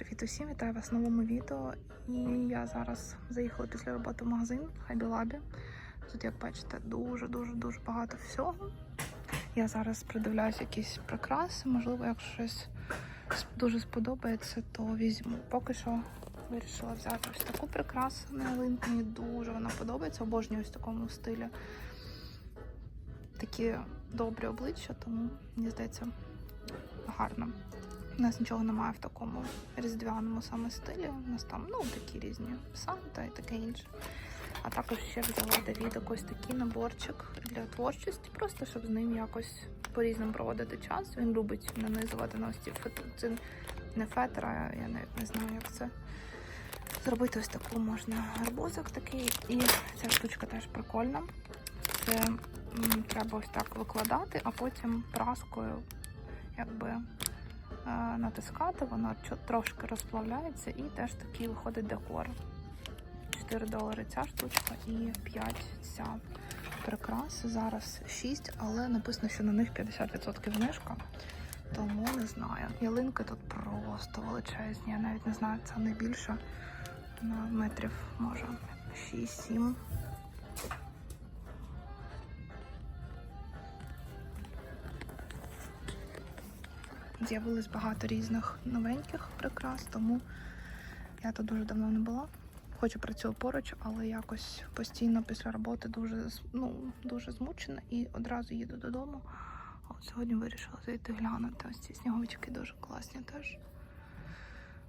Привіт усім, вітаю вас в новому відео. І я зараз заїхала після роботи в магазин Хабі Лабі. Тут, як бачите, дуже-дуже дуже багато всього. Я зараз придивляюсь якісь прикраси. Можливо, якщо щось дуже сподобається, то візьму. Поки що вирішила взяти ось таку прикрасу на ялинку. Мені дуже вона подобається. Обожнюю в такому стилі. Такі добрі обличчя, тому мені здається гарно. У нас нічого немає в такому різдвяному саме стилі. У нас там ну такі різні санта і таке інше. А також ще взяла Давід ось такий наборчик для творчості, просто щоб з ним якось по-різному проводити час. Він любить нанизувати на ось ці фет... не фетр, а я навіть не знаю, як це. Зробити ось таку можна гарбузик такий. І ця штучка теж прикольна. Це треба ось так викладати, а потім праскою якби натискати, воно трошки розплавляється і теж такий виходить декор. 4 долари ця штучка і 5 ця прикраси. Зараз 6, але написано, що на них 50% знижка. Тому не знаю. Ялинки тут просто величезні. Я навіть не знаю, це не більше на метрів, може 6-7. З'явилось багато різних новеньких прикрас, тому я тут дуже давно не була. Хоч і працюю поруч, але якось постійно після роботи дуже ну, дуже змучена і одразу їду додому. От сьогодні вирішила зайти глянути. Ось ці сніговички дуже класні теж.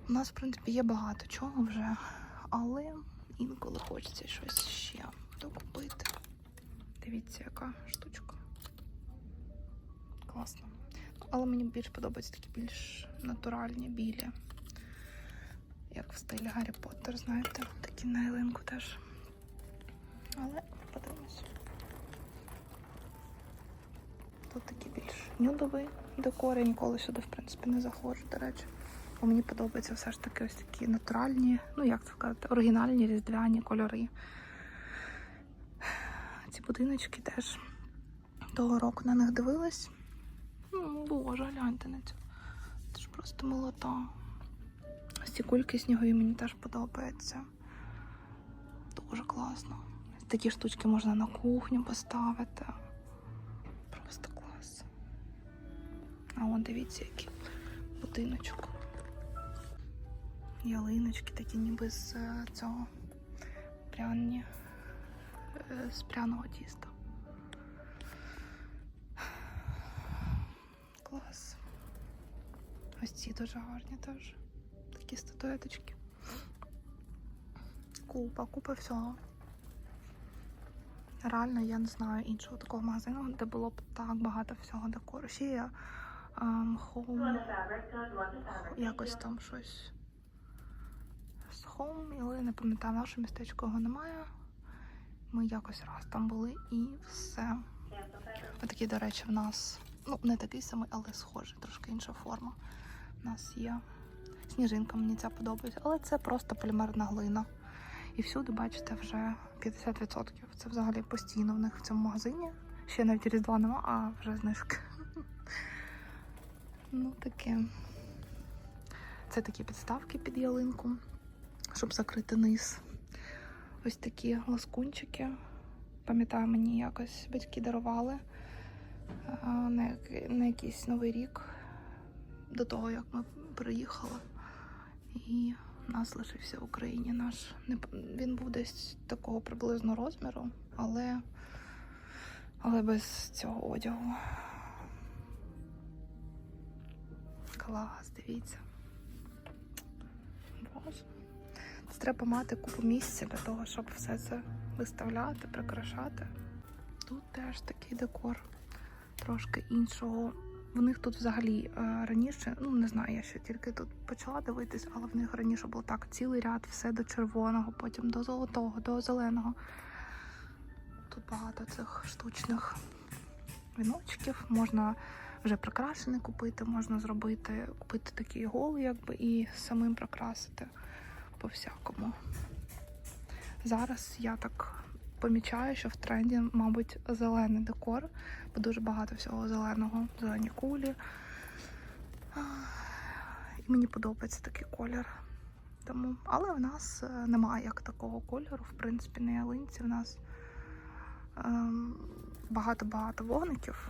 У нас, в принципі, є багато чого вже, але інколи хочеться щось ще докупити. Дивіться, яка штучка. Класно. Але мені більш подобаються такі більш натуральні, білі. Як в стилі Гаррі Поттер, знаєте, такі на ялинку теж. Але подивимось. Тут такий більш нюдовий декор. Я ніколи сюди, в принципі, не заходжу, до речі. Бо мені подобаються все ж таки ось такі натуральні, ну як це сказати, оригінальні різдвяні кольори. Ці будиночки теж того року на них дивилась. Боже, гляньте на це. Це ж просто молота. Ось ці кульки снігові мені теж подобаються. Дуже класно. Такі штучки можна на кухню поставити. Просто клас. А от дивіться, який будиночок. Ялиночки такі ніби з е, цього пряні, е, з пряного тіста. Клас. Ось ці дуже гарні теж. Такі статуеточки. Купа, купа всього. Реально, я не знаю іншого такого магазину, де було б так багато всього декору. Ще є ем, home, якось там щось. З home, але не пам'ятаю, наше містечко його немає. Ми якось раз там були і все. Отакий, до речі, в нас, ну, не такий самий, але схожий, трошки інша форма. У нас є сніжинка, мені ця подобається, але це просто полімерна глина. І всюди, бачите, вже 50%. Це взагалі постійно в них в цьому магазині. Ще навіть різдва нема, а вже знижки. Ну, таке. Це такі підставки під ялинку, щоб закрити низ. Ось такі ласкунчики. Пам'ятаю, мені якось батьки дарували на, на якийсь новий рік до того, як ми приїхали. І нас лишився в Україні наш. Він був десь такого приблизно розміру, але, але без цього одягу. Клас, дивіться. Боже. Це треба мати купу місця для того, щоб все це виставляти, прикрашати. Тут теж такий декор трошки іншого. В них тут взагалі е, раніше, ну не знаю, я ще тільки тут почала дивитись, але в них раніше було так цілий ряд, все до червоного, потім до золотого, до зеленого. Тут багато цих штучних віночків. Можна вже прикрашений купити, можна зробити, купити такий голий, якби, і самим прикрасити по-всякому. Зараз я так помічаю, що в тренді, мабуть, зелений декор, бо дуже багато всього зеленого, зелені кулі. І Мені подобається такий колір. Тому, але в нас е, немає як такого кольору, в принципі, на ялинці. В нас ем, багато-багато вогників,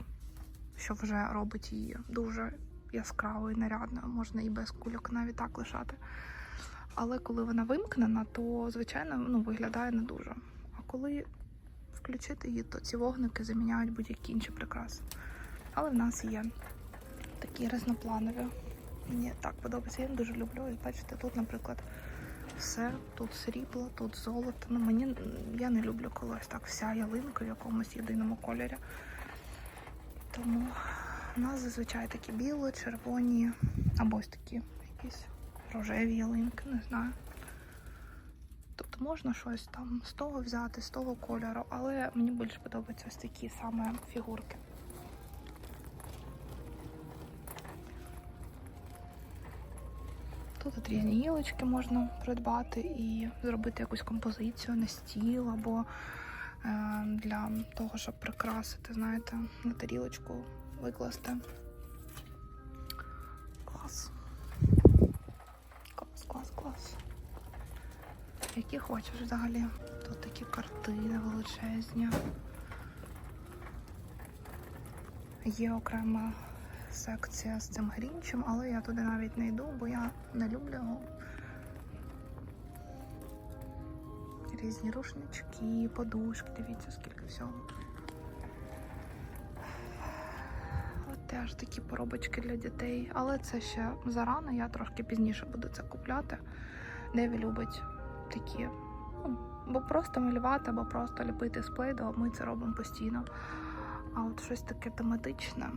що вже робить її дуже яскравою, нарядною. Можна і без кульок навіть так лишати. Але коли вона вимкнена, то звичайно ну, виглядає не дуже. Коли включити її, то ці вогники заміняють будь-які інші прикраси. Але в нас є такі різнопланові. Мені так подобається. Я їм дуже люблю. І бачите, тут, наприклад, все, тут срібло, тут золото. Ну, мені я не люблю, коли ось так вся ялинка в якомусь єдиному кольорі. Тому у нас зазвичай такі білі, червоні, або ось такі якісь рожеві ялинки, не знаю. Можна щось там з того взяти, з того кольору, але мені більше подобаються ось такі саме фігурки. Тут от різні гілочки можна придбати і зробити якусь композицію на стіл або е, для того, щоб прикрасити, знаєте, на тарілочку викласти. Хочеш взагалі. Тут такі картини величезні. Є окрема секція з цим грінчем, але я туди навіть не йду, бо я не люблю його. Різні рушнички, подушки, дивіться, скільки всього. От теж такі поробочки для дітей. Але це ще зарано, я трошки пізніше буду це купляти. Деві любить такі. Ну, або просто малювати, або просто ліпити з плейду, ми це робимо постійно. А от щось таке тематичне.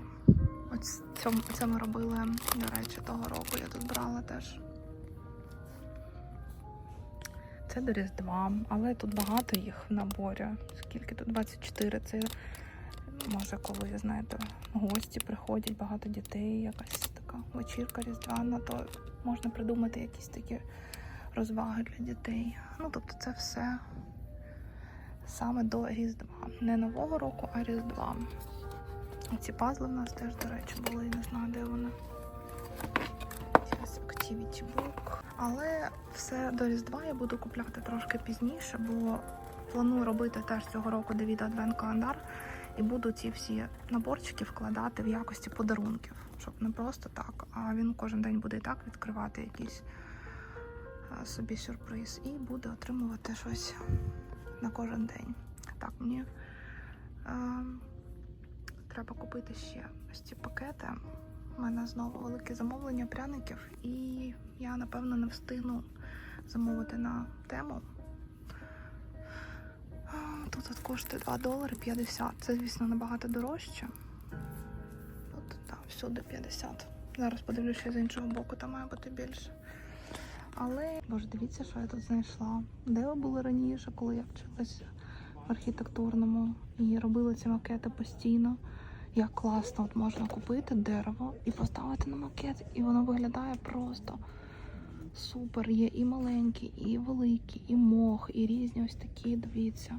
Це, це ми робили, до речі, того року я тут брала теж. Це до Різдва, але тут багато їх в наборі. Скільки тут? 24. Це може, коли, знаєте, гості приходять, багато дітей, якась така вечірка різдвяна, то можна придумати якісь такі розваги для дітей. Ну, тобто це все саме до Різдва. Не Нового року, а Різдва. Ці пазли в нас теж, до речі, були, не знаю, де вони. Зараз Activity Book. Але все до Різдва я буду купляти трошки пізніше, бо планую робити теж цього року Давіда Адвент календар і буду ці всі наборчики вкладати в якості подарунків, щоб не просто так, а він кожен день буде і так відкривати якийсь а, собі сюрприз і буде отримувати щось на кожен день. Так, мені. Е, Треба купити ще ось ці пакети. У мене знову велике замовлення пряників, і я напевно не встигну замовити на тему. Тут от коштує 2 долари 50. Це, звісно, набагато дорожче. Тут, так, всюди 50. Зараз подивлюся з іншого боку, там має бути більше. Але, боже, дивіться, що я тут знайшла. Де ви були раніше, коли я вчилася в архітектурному і робила ці макети постійно. Як класно от можна купити дерево і поставити на макет, і воно виглядає просто супер. Є і маленькі, і великі, і мох, і різні ось такі, дивіться.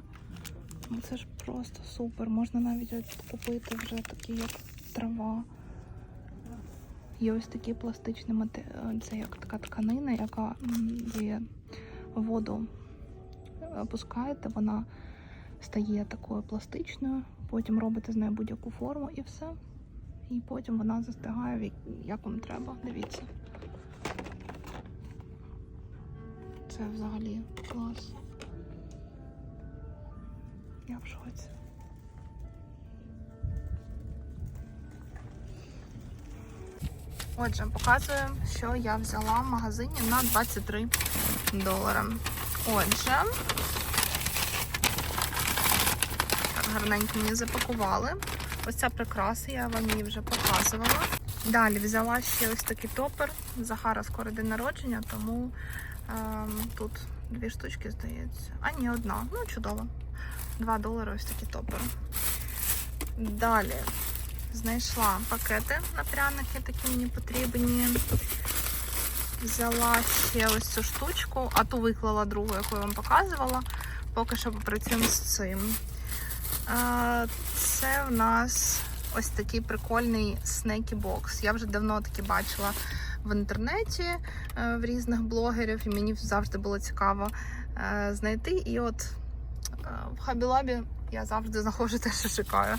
Ну це ж просто супер. Можна навіть от купити вже такі, як трава. Є ось такі пластичні матеріали, це як така тканина, яка ви воду опускаєте, вона стає такою пластичною, потім робите з нею будь-яку форму і все. І потім вона застигає, як вам треба. Дивіться. Це взагалі клас. Я в шоці. Отже, показую, що я взяла в магазині на 23 долари. Отже, гарненько мені запакували. Ось ця прикраса, я вам її вже показувала. Далі взяла ще ось такий топер. Захара скоро день народження, тому ем, тут дві штучки, здається. А ні, одна. Ну, чудово. 2 долари ось такий топер. Далі знайшла пакети на пряники, такі мені потрібні. Взяла ще ось цю штучку, а ту виклала другу, яку я вам показувала. Поки що попрацюємо з цим. Е, Це в нас ось такий прикольний снекі бокс. Я вже давно таки бачила в інтернеті е, в різних блогерів, і мені завжди було цікаво е, знайти. І от в Хабілабі я завжди знаходжу те, що шукаю.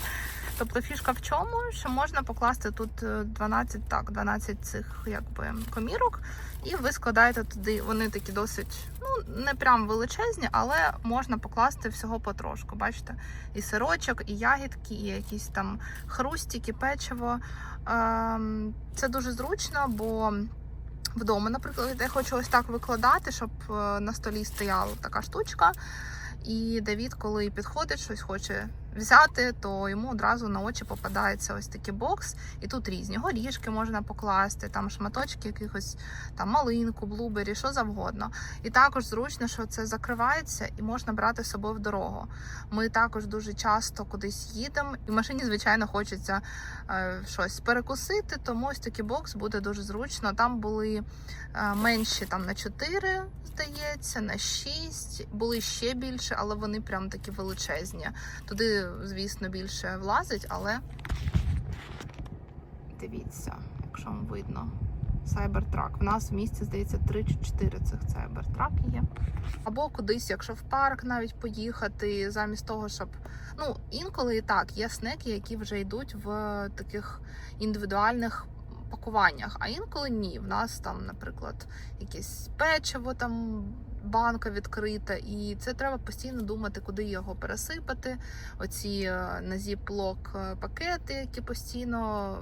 Тобто фішка в чому, що можна покласти тут е, 12, так, 12 цих якби комірок, і ви складаєте туди. Вони такі досить, ну не прям величезні, але можна покласти всього потрошку. Бачите, і сирочок, і ягідки, і якісь там хрустики, печиво. Ем, Це дуже зручно, бо вдома, наприклад, я хочу ось так викладати, щоб е, на столі стояла така штучка. І Давід, коли підходить, щось хоче взяти, то йому одразу на очі попадається ось такий бокс, і тут різні горішки можна покласти, там шматочки якихось там малинку, блубері, що завгодно. І також зручно, що це закривається і можна брати з собою в дорогу. Ми також дуже часто кудись їдемо, і в машині, звичайно, хочеться е, щось перекусити, тому ось такий бокс буде дуже зручно. Там були е, менші там на 4, здається, на 6, були ще більше, але вони прям такі величезні. Туди, звісно, більше влазить, але дивіться, якщо вам видно. Сайбертрак. В нас в місті, здається, 3 чи 4 цих сайбертраки є. Або кудись, якщо в парк навіть поїхати, замість того, щоб. Ну, інколи і так, є снеки, які вже йдуть в таких індивідуальних пакуваннях, а інколи ні. В нас там, наприклад, якесь печиво там. Банка відкрита, і це треба постійно думати, куди його пересипати. Оці е, на зіп-лок е, пакети, які постійно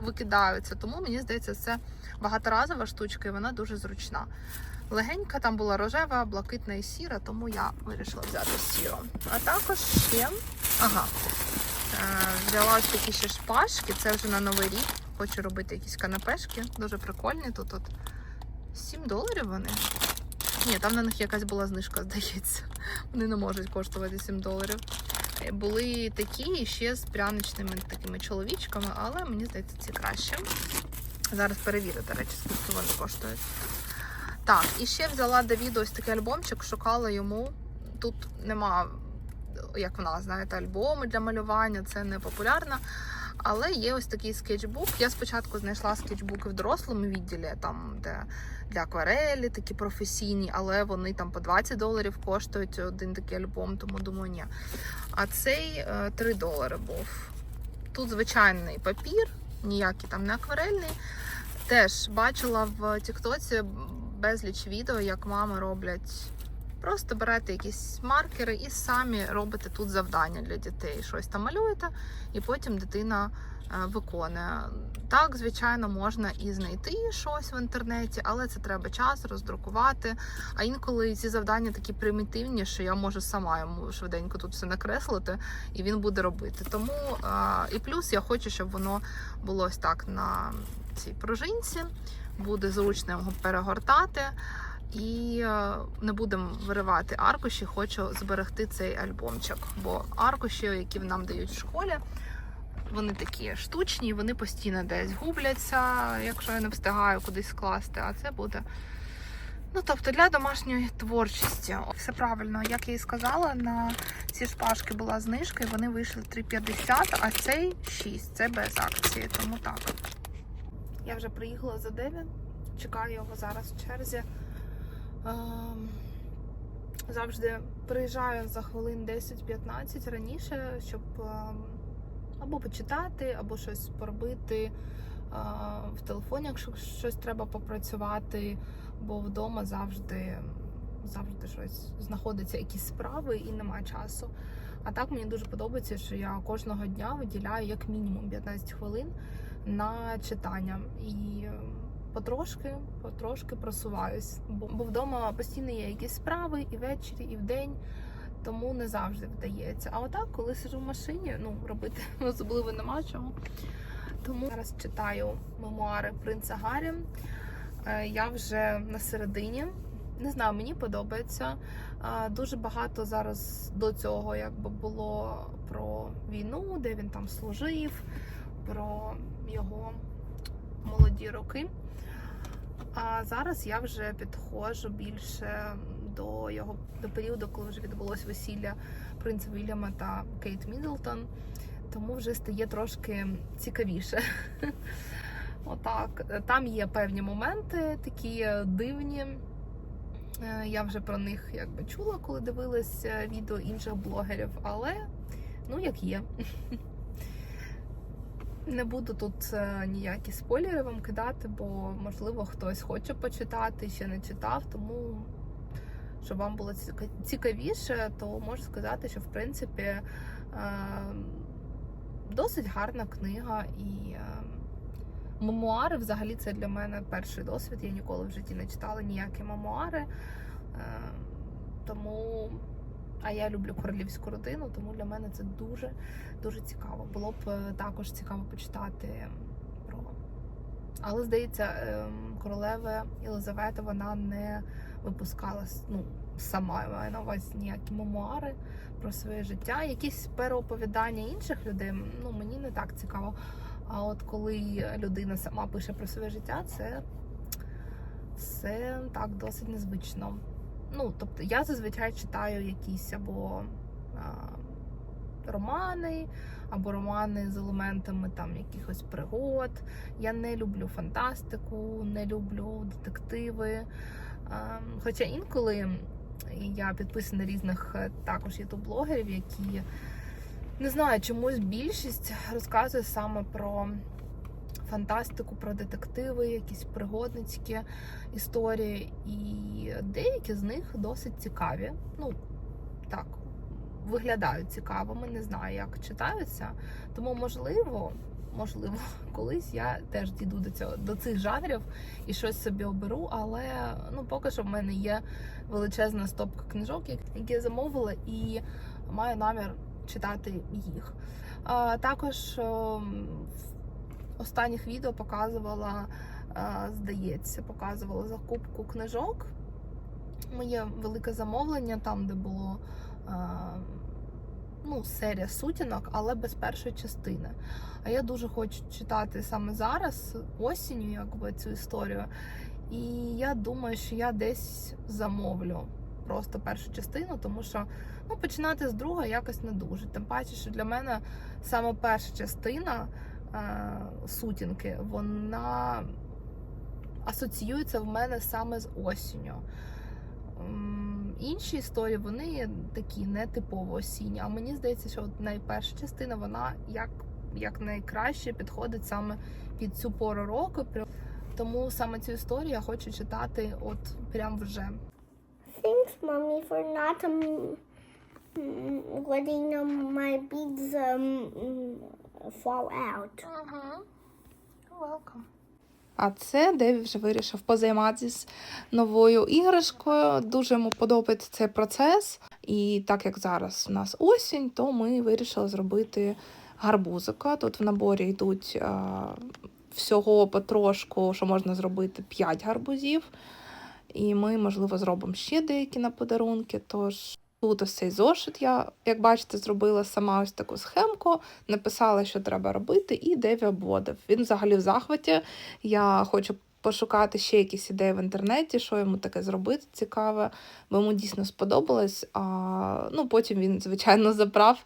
викидаються. Тому мені здається, це багаторазова штучка, і вона дуже зручна. Легенька там була рожева, блакитна і сіра, тому я вирішила взяти сіру. А також ще ага, е, взяла такі ще шпажки. Це вже на новий рік. Хочу робити якісь канапешки. Дуже прикольні. Тут от 7 доларів вони. Ні, там на них якась була знижка, здається. Вони не можуть коштувати 7 доларів. Е, Були такі ще з пряничними такими чоловічками, але мені здається, ці краще. Зараз перевірю, до речі, скільки вони коштують. Так, і ще взяла Давіду ось такий альбомчик, шукала йому. Тут нема, як в нас, знаєте, альбоми для малювання, це не популярно. Але є ось такий скетчбук. Я спочатку знайшла скетчбуки в дорослому відділі, там де для акварелі такі професійні, але вони там по 20 доларів коштують один такий альбом, тому думаю, ні. А цей е, 3 долари був. Тут звичайний папір, ніякий там не акварельний. Теж бачила в Тіктоці безліч відео, як мами роблять. Просто берете якісь маркери і самі робите тут завдання для дітей. Щось там малюєте, і потім дитина е, виконує. Так, звичайно, можна і знайти щось в інтернеті, але це треба час роздрукувати. А інколи ці завдання такі примітивні, що я можу сама йому швиденько тут все накреслити, і він буде робити. Тому е, і плюс я хочу, щоб воно було ось так на цій пружинці. Буде зручно його перегортати. І е, не будемо виривати аркуші, хочу зберегти цей альбомчик. Бо аркуші, які нам дають в школі, вони такі штучні, вони постійно десь губляться, якщо я не встигаю кудись скласти. А це буде. Ну, тобто для домашньої творчості. Все правильно, як я і сказала, на ці шпажки була знижка, і вони вийшли 3,50, а цей 6. Це без акції, тому так. Я вже приїхала за Девін, чекаю його зараз в черзі. Ем, Завжди приїжджаю за хвилин 10-15 раніше, щоб ем, або почитати, або щось поробити е, в телефоні, якщо щось треба попрацювати, бо вдома завжди, завжди щось знаходиться, якісь справи і немає часу. А так мені дуже подобається, що я кожного дня виділяю як мінімум 15 хвилин на читання. І ем, потрошки, потрошки просуваюсь. Бо, бо вдома постійно є якісь справи і ввечері, і вдень, тому не завжди вдається. А отак, коли сижу в машині, ну робити особливо нема чого. Тому зараз читаю мемуари принца Гаррі. Е, Я вже на середині. Не знаю, мені подобається. Е, Дуже багато зараз до цього якби було про війну, де він там служив, про його молоді роки. А зараз я вже підходжу більше до його до періоду, коли вже відбулось весілля принца Вільяма та Кейт Мідлтон. Тому вже стає трошки цікавіше. Отак. Там є певні моменти, такі дивні. Е, Я вже про них якби чула, коли дивилась е, відео інших блогерів, але ну як є. Не буду тут е, ніякі спойлери вам кидати, бо можливо хтось хоче почитати, ще не читав, тому щоб вам було ціка- цікавіше, то можу сказати, що в принципі е, досить гарна книга і е, мемуари взагалі це для мене перший досвід. Я ніколи в житті не читала ніякі мемуари. Тому, а я люблю королівську родину, тому для мене це дуже дуже цікаво. Було б е, також цікаво почитати про. Але здається, ем, королева Єлизавета вона не випускала ну, сама маю на увазі ніякі мемуари про своє життя. Якісь переоповідання інших людей ну мені не так цікаво. А от коли людина сама пише про своє життя, це, це так досить незвично. Ну, тобто я зазвичай читаю якісь або а, романи, або романи з елементами там якихось пригод. Я не люблю фантастику, не люблю детективи. А, хоча інколи я підписана різних е, також ютуб-блогерів, які не знаю, чомусь більшість розказує саме про фантастику, про детективи, якісь пригодницькі історії, і деякі з них досить цікаві. Ну так, виглядають цікавими, не знаю, як читаються. Тому, можливо, можливо, колись я теж дійду до цього до цих жанрів і щось собі оберу. Але ну поки що в мене є величезна стопка книжок, які я замовила, і маю намір читати їх. Також ем, в останніх відео показувала, е, здається, показувала закупку книжок. Моє велике замовлення, там, де було е, ну, серія сутінок, але без першої частини. А я дуже хочу читати саме зараз, осінню, якби цю історію. І я думаю, що я десь замовлю просто першу частину, тому що ну, починати з другої якось не дуже. Тим паче, що для мене саме перша частина сутінки, вона асоціюється в мене саме з осінню. Інші історії вони такі не типово осінні. А мені здається, що от найперша частина вона як, як найкраще підходить саме під цю пору року. Тому саме цю історію я хочу читати от прям вже. Thanks, mommy, for not letting my beads um, fall out. Welcome. А це Деві вже вирішив позайматися новою іграшкою. Дуже йому подобається цей процес. І так як зараз у нас осінь, то ми вирішили зробити гарбузика. Тут в наборі йдуть а, всього потрошку, що можна зробити 5 гарбузів. І ми, можливо, зробимо ще деякі на подарунки. Тож тут ось цей зошит, я, як бачите, зробила сама ось таку схемку, написала, що треба робити, і Деві обводив. Він взагалі в захваті. Я хочу пошукати ще якісь ідеї в інтернеті, що йому таке зробити цікаве, бо йому дійсно сподобалось. А, ну, потім він, звичайно, забрав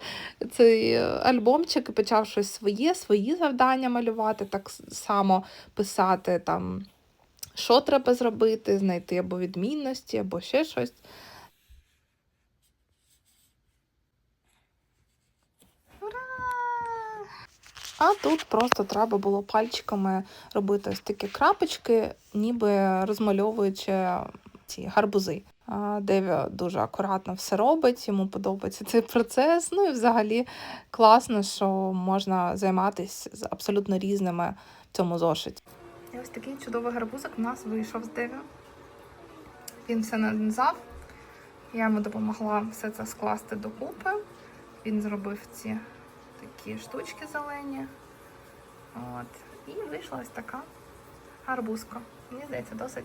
цей е, альбомчик і почав щось своє, свої завдання малювати, так само писати там. Що треба зробити, знайти або відмінності, або ще щось. А тут просто треба було пальчиками робити ось такі крапочки, ніби розмальовуючи ці гарбузи. Деві дуже акуратно все робить, йому подобається цей процес. Ну і взагалі класно, що можна займатися з абсолютно різними в цьому зошиті. І ось такий чудовий гарбузик у нас вийшов з Деві. Він все нанизав. Я йому допомогла все це скласти докупи. Він зробив ці такі штучки зелені. От. І вийшла ось така гарбузка. Мені здається, досить,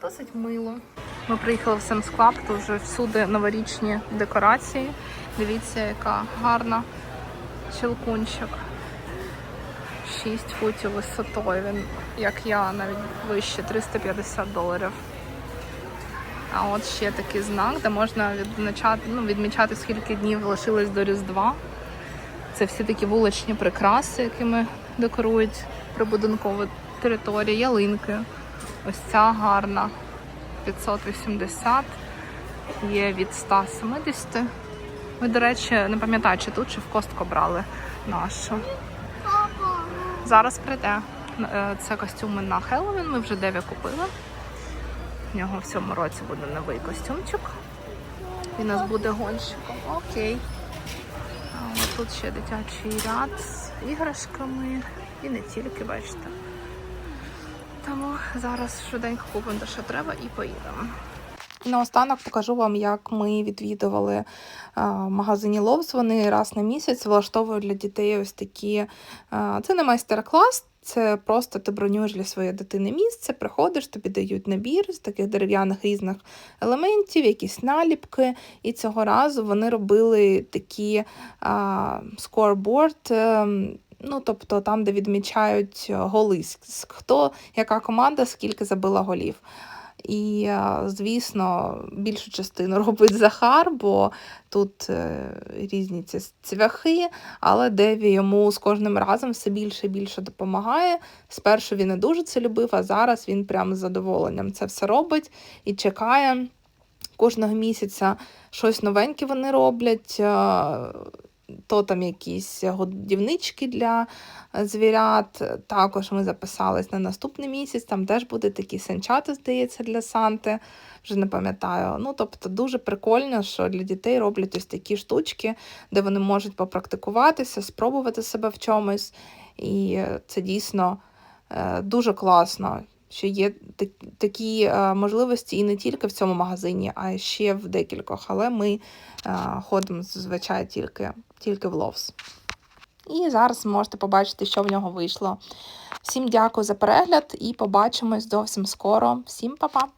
досить мило. Ми приїхали в Club, тут вже всюди новорічні декорації. Дивіться, яка гарна щелкунчик. 6 футів висотою. Він, як я, навіть вище 350 доларів. А от ще такий знак, де можна відзначати, ну, відмічати, скільки днів лишилось до Різдва. Це всі такі вуличні прикраси, якими декорують прибудинкову територія, ялинки. Ось ця гарна. 580 є від 170. Ми, до речі, не пам'ятаю, чи тут, чи в костку брали нашу. Зараз прийде. Е, Це костюми на Хеллоуін. Ми вже Деві купили. В нього в цьому році буде новий костюмчик. У нас буде гонщиком. Окей. Тут ще дитячий ряд з іграшками. І не тільки, бачите. Тому зараз швиденько купимо те, що треба, і поїдемо. І наостанок покажу вам, як ми відвідували в магазині Ловс. Вони раз на місяць влаштовують для дітей ось такі. Це не майстер-клас, це просто ти бронюєш для своєї дитини місце, приходиш, тобі дають набір з таких дерев'яних різних елементів, якісь наліпки. І цього разу вони робили такі а, скорборд. ем, Ну, тобто там, де відмічають голи, хто, яка команда, скільки забила голів. І, е, звісно, більшу частину робить Захар, бо тут е, різні ці цвяхи, але Деві йому з кожним разом все більше і більше допомагає. Спершу він не дуже це любив, а зараз він прямо з задоволенням це все робить і чекає. Кожного місяця щось новеньке вони роблять. То там якісь годівнички для е, звірят. Також ми записались на наступний місяць. Там теж буде такі санчата, здається, для Санти. Вже не пам'ятаю. Ну, тобто, дуже прикольно, що для дітей роблять ось такі штучки, де вони можуть попрактикуватися, спробувати себе в чомусь. І це дійсно е, дуже класно, що є такі е, можливості і не тільки в цьому магазині, а ще в декількох. Але ми ходимо зазвичай тільки, тільки в Ловс. І зараз можете побачити, що в нього вийшло. Всім дякую за перегляд і побачимось зовсім скоро. Всім па-па!